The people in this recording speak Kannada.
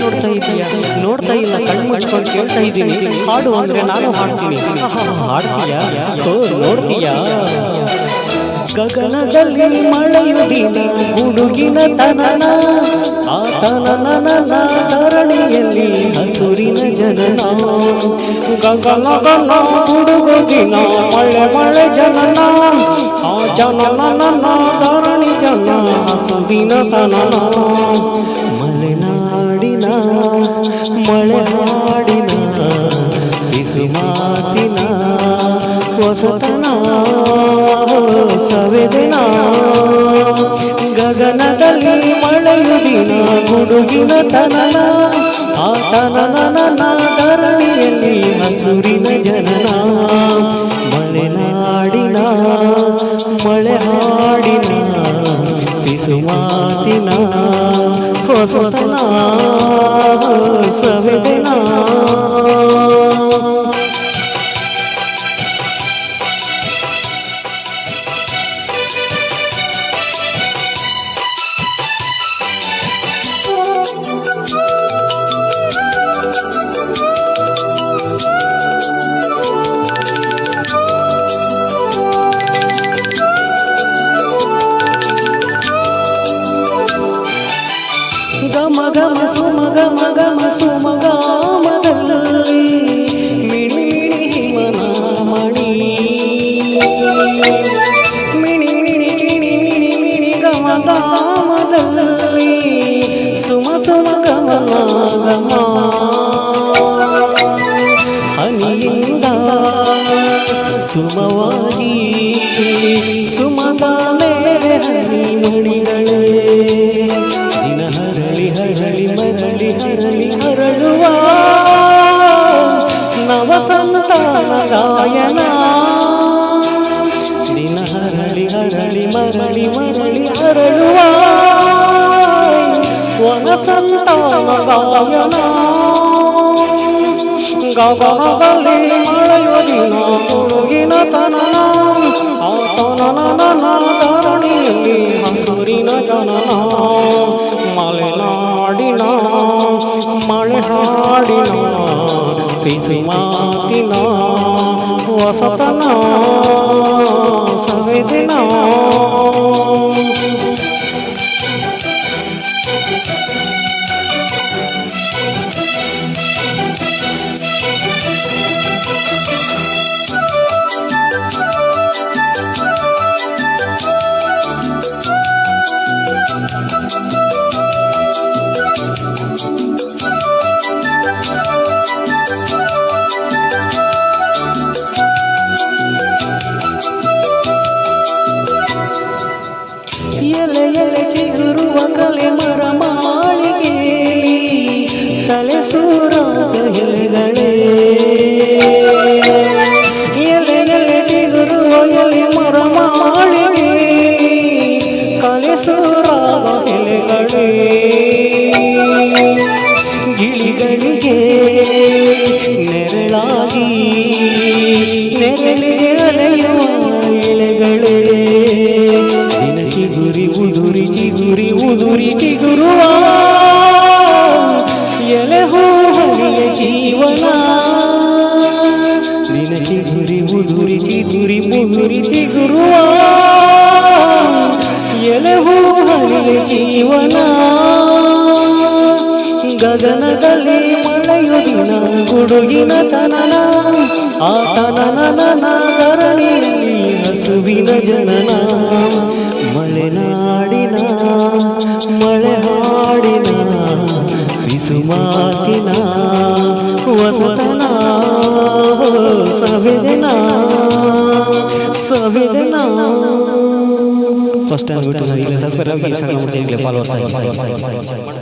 ನೋಡ್ತಾ ಇದೀಯ ನೋಡ್ತಾ ಇಲ್ಲ ಕಣ್ಣು ಮುಚ್ಕೊಂಡು ಕೇಳ್ತಾ ಇದ್ದೀನಿ ಹಾಡು ಅಂದ್ರೆ ನಾನು ಹಾಡ್ತೀನಿ ಹಾಡ್ತೀಯಾ ಓ ನೋಡ್ತೀಯಾ ಗಗನದಲ್ಲಿ ಮಳೆಯು ದಿನ ಹುಡುಗಿನ ತನನ ಆ ತನನ ಧರಣಿಯಲ್ಲಿ ಹಸುರಿನ ಜನನ ಗಗನಗನ ಹುಡುಗ ದಿನ ಮಳೆ ಮಳೆ ಜನನ ಆ ಜನನ ಧರಣಿ ಜನ ಹಸುರಿನ ತನನ ಮಲೆನಾಡಿನ ಮಳೆ ಮಾಡಿನ, ಬಿಸಿ ಮಾತಿನ, ಹೊಸತನ, ಸವೆದೆನ. ಗಗನದಲ್ಲಿ ಮಳೆಯು ದಿನ, ಗುಡುಗಿನ ತನನ ಆ ತನನ ಧರಣಿಯಲ್ಲಿ ಹಸುರಿನ ಜನನ. ಮಲೆನಾಡಿನ ಮಳೆ ಹಾಡಿನ ಬಿಸು ಮಾತಿನ 我坐在那里，坐在那里。ಮಿಣಿ ಗಮ ಗಾಮದಲ್ಲಿ ಸುಮ ಸುಮ ಗಮನ ಗಮ ಹನಿಯಿಂದ ಸುಮವಾಗಿ ಸುಮದ ಮೇಲೆ ಹನಿ ಮಣಿಗಳೇ ದಿನ ಹರಳಿ ಹರಳಿ ಮರಳಿ ಹರಳಿ ಹರಳುವ ನವ ಸಂತಾನ ಗಾಯನ ಹರಳಿ ಹರಳಿ ಮರಳಿ ಮರಳಿ ಹರಳುವ ವನ ಸಂತಾನ ಗಾಯನ ಗಗನದಲ್ಲಿ ಮಳೆಯು ದಿನ ಹುಡುಗಿನ ತನನ ಆ ತನನ ಧರಣಿಯಲ್ಲಿ ಹಸುರಿನ ಜನನ ಮಲೆನಾಡಿನ ಮಳೆ ಹಾಡಿನ ಪಿಸಿ ಮಾತಿನ ಹೊಸತನ ನೆರಳಾಗಿ ನೆರಳಿಗೆ ಅಲೆಯುವ ಎಲೆಗಳೇ. ದಿನ ಚಿಗುರಿ ಉದುರಿ ಚಿಗುರಿ ಉದುರಿ ಚಿಗುರುವ ಎಲೆ ಹೂವಲಿಯ ಜೀವನ. ದಿನ ಚಿಗುರಿ ಉದುರಿ ಚಿಗುರಿ ಮುದುರಿ ಚಿಗುರುವ ಎಲೆ ಹೂವಲಿಯ ಜೀವನ. ಗಗನದಲ್ಲಿ ಗುಡುಗಿನ ತನನ ಆ ತನನ ಧರಣಿಯಲ್ಲಿ ಹಸುವಿನ ಜನನ ಮಲೆನಾಡಿನ ಮಳೆ ಹಾಡಿನ ಬಿಸು ಮಾತಿನ ವಸತನ ಸವೆದೆನ ಸವೆದೆನ ಫಸ್ಟ್ ಟೈಮ್ ಬಿಟ್ಟು ನಾನು ಈಗಲೇ ಸಬ್ಸ್ಕ್ರೈಬ್ ಆಗಿ ಫಾಲೋವರ್ಸ್ ಆಗಿ